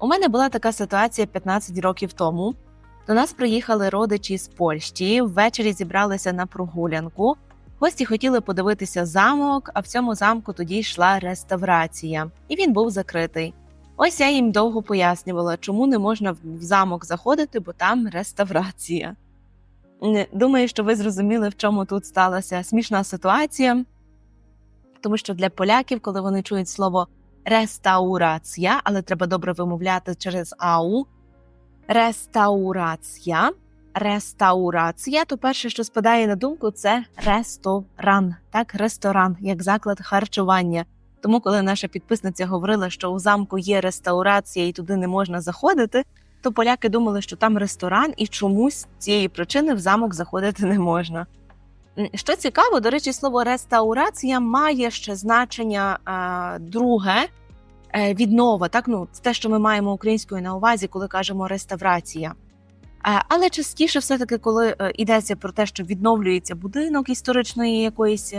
У мене була така ситуація 15 років тому. До нас приїхали родичі з Польщі. Ввечері зібралися на прогулянку. Гості хотіли подивитися замок, а в цьому замку тоді йшла реставрація, і він був закритий. Ось я їм довго пояснювала, чому не можна в замок заходити, бо там реставрація. Думаю, що ви зрозуміли, в чому тут сталася смішна ситуація, тому що для поляків, коли вони чують слово реставрація, але треба добре вимовляти через ау. Реставрація. Реставрація, то перше, що спадає на думку, це ресторан, так, ресторан, як заклад харчування. Тому, коли наша підписниця говорила, що у замку є реставрація і туди не можна заходити, то поляки думали, що там ресторан, і чомусь цієї причини в замок заходити не можна. Що цікаво, до речі, слово реставрація має ще значення а, друге е, віднова. Так, ну те, що ми маємо українською на увазі, коли кажемо реставрація. Е, Але частіше, все-таки, коли е, йдеться про те, що відновлюється будинок історичної якоїсь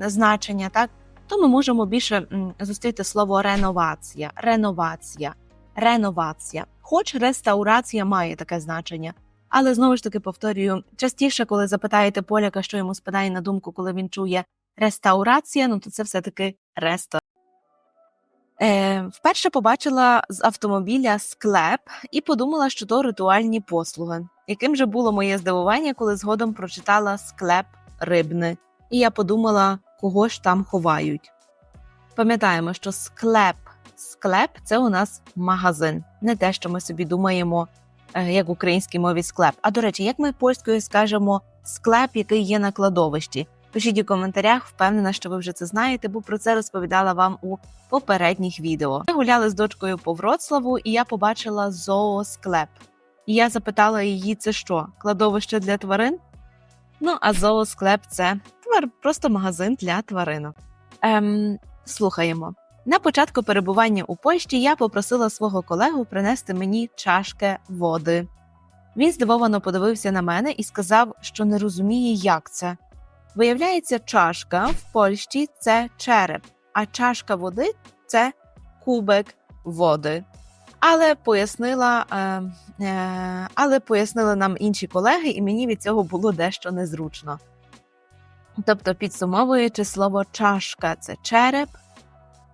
значення, так то ми можемо більше зустріти слово реновація, реновація, реновація. Хоч реставрація має таке значення. Але знову ж таки повторюю, частіше, коли запитаєте поляка, що йому спадає на думку, коли він чує реставрація, ну то це все-таки рестор. Е, вперше побачила з автомобіля склеп і подумала, що то ритуальні послуги. Яким же було моє здивування, коли згодом прочитала склеп рибни, і я подумала, кого ж там ховають. Пам'ятаємо, що склеп, склеп це у нас магазин, не те, що ми собі думаємо, як в українській мові склеп. А до речі, як ми польською скажемо склеп, який є на кладовищі? Пишіть у коментарях, впевнена, що ви вже це знаєте, бо про це розповідала вам у попередніх відео. Ми гуляли з дочкою по Вроцлаву, і я побачила зоосклеп. І я запитала її, це що, кладовище для тварин? Ну, а зоосклеп це твар, просто магазин для тваринок. Ем, слухаємо. На початку перебування у Польщі я попросила свого колегу принести мені чашки води. Він здивовано подивився на мене і сказав, що не розуміє, як це. Виявляється, чашка в Польщі це череп, а чашка води це кубик води. Але пояснила, е, е, але пояснили нам інші колеги, і мені від цього було дещо незручно. Тобто, підсумовуючи слово чашка це череп,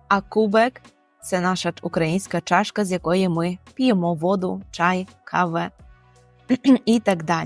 а кубек це наша українська чашка, з якої ми п'ємо воду, чай, каве і так далі.